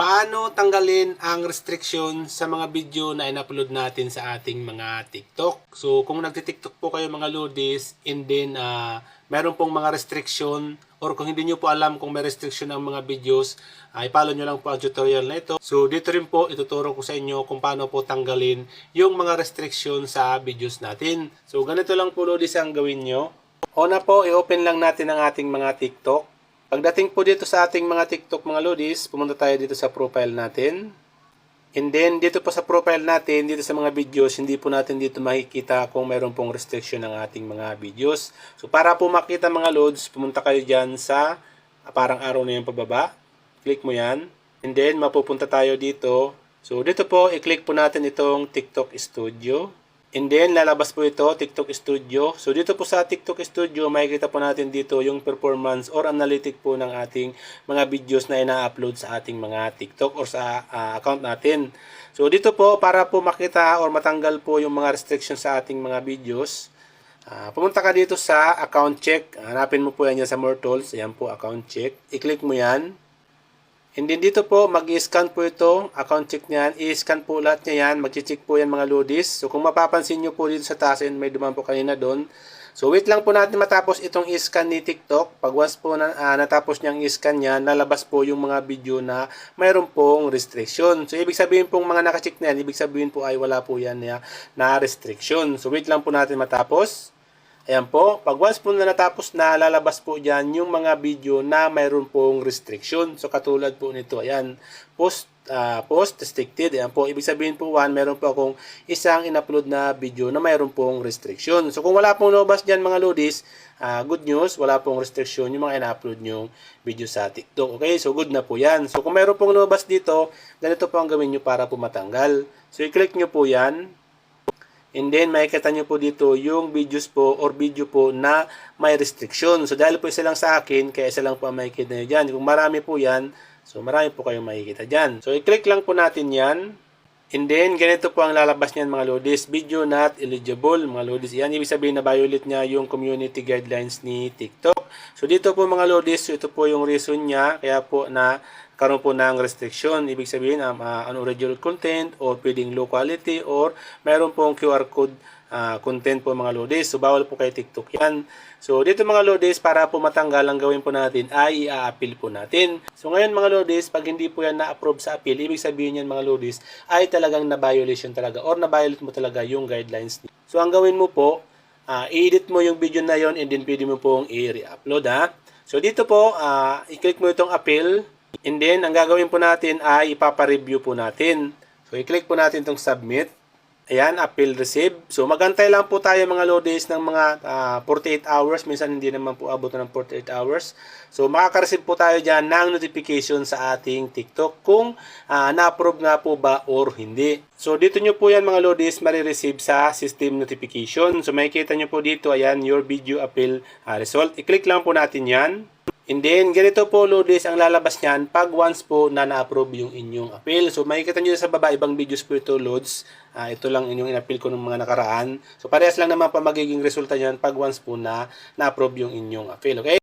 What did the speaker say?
paano tanggalin ang restriction sa mga video na in-upload natin sa ating mga TikTok. So, kung nagti-TikTok po kayo mga lodis, and then ah, meron pong mga restriction or kung hindi nyo po alam kung may restriction ang mga videos, ay follow nyo lang po ang tutorial na ito. So, dito rin po ituturo ko sa inyo kung paano po tanggalin yung mga restriction sa videos natin. So, ganito lang po lodis ang gawin nyo. Una po, i-open lang natin ang ating mga TikTok. Pagdating po dito sa ating mga TikTok mga lodis, pumunta tayo dito sa profile natin. And then, dito po sa profile natin, dito sa mga videos, hindi po natin dito makikita kung mayroon pong restriction ng ating mga videos. So, para po makita mga loads, pumunta kayo dyan sa parang arrow na yung pababa. Click mo yan. And then, mapupunta tayo dito. So, dito po, i-click po natin itong TikTok Studio. And then, lalabas po ito, TikTok Studio. So, dito po sa TikTok Studio, makikita po natin dito yung performance or analytic po ng ating mga videos na ina-upload sa ating mga TikTok or sa ah, account natin. So, dito po, para po makita or matanggal po yung mga restrictions sa ating mga videos, ah, pumunta ka dito sa account check. Hanapin mo po yan sa More Tools. Ayan po, account check. I-click mo yan. And then dito po, mag-scan po ito, account check niyan, i-scan po lahat niya yan, mag-check po yan mga lodis. So kung mapapansin nyo po dito sa taas, may duman po kanina doon. So wait lang po natin matapos itong i-scan ni TikTok. Pag once po na, ah, natapos niyang i-scan niya, nalabas po yung mga video na mayroon pong restriction. So ibig sabihin pong mga nakacheck na yan, ibig sabihin po ay wala po yan na, na restriction. So wait lang po natin matapos. Ayan po, pag once po na natapos na, lalabas po dyan yung mga video na mayroon pong restriction. So katulad po nito, ayan, post, ah, post restricted. Ayan po, ibig sabihin po, one, meron po akong isang in-upload na video na mayroon pong restriction. So kung wala pong lumabas dyan mga lodis, ah, good news, wala pong restriction yung mga in-upload nyong video sa TikTok. Okay, so good na po yan. So kung meron pong lumabas dito, ganito po ang gawin nyo para po matanggal. So i-click nyo po yan. And then, makikita nyo po dito yung videos po or video po na may restriction. So, dahil po isa lang sa akin, kaya isa lang po ang makikita nyo dyan. Kung marami po yan, so marami po kayong makikita dyan. So, i-click lang po natin yan. And then, ganito po ang lalabas niyan mga lodis. Video not eligible, mga lodis. Yan, ibig sabihin na violate niya yung community guidelines ni TikTok. So, dito po mga lodis, so ito po yung reason niya. Kaya po na karoon po ng restriction. Ibig sabihin, um, uh, unoriginal content or pwedeng low quality or mayroon pong QR code ah, content po mga lodis. So, bawal po kay TikTok yan. So, dito mga lodis, para po matanggal, ang gawin po natin ay i-appeal po natin. So, ngayon mga lodis, pag hindi po yan na-approve sa appeal, ibig sabihin yan mga lodis, ay talagang na-violation talaga or na-violate mo talaga yung guidelines. So, ang gawin mo po, ah, i-edit mo yung video na yon and then pwede mo pong i-re-upload ha. So, dito po, ah, i-click mo itong appeal and then, ang gagawin po natin ay ipapa-review po natin. So, i-click po natin itong submit. Ayan, appeal receive. So, magantay lang po tayo mga load days ng mga ah, 48 hours. Minsan hindi naman po abot ng 48 hours. So, makaka-receive po tayo dyan ng notification sa ating TikTok kung ah, na-approve nga po ba or hindi. So, dito nyo po yan mga load days marireceive sa system notification. So, makikita nyo po dito, ayan, your video appeal ah, result. I-click lang po natin yan. And then, ganito po, Lourdes, ang lalabas niyan pag once po na na-approve yung inyong appeal. So, makikita nyo sa baba, ibang videos po ito, Lourdes. Ah, ito lang inyong in-appeal ko ng mga nakaraan. So, parehas lang naman pa magiging resulta niyan pag once po na na-approve yung inyong appeal. Okay?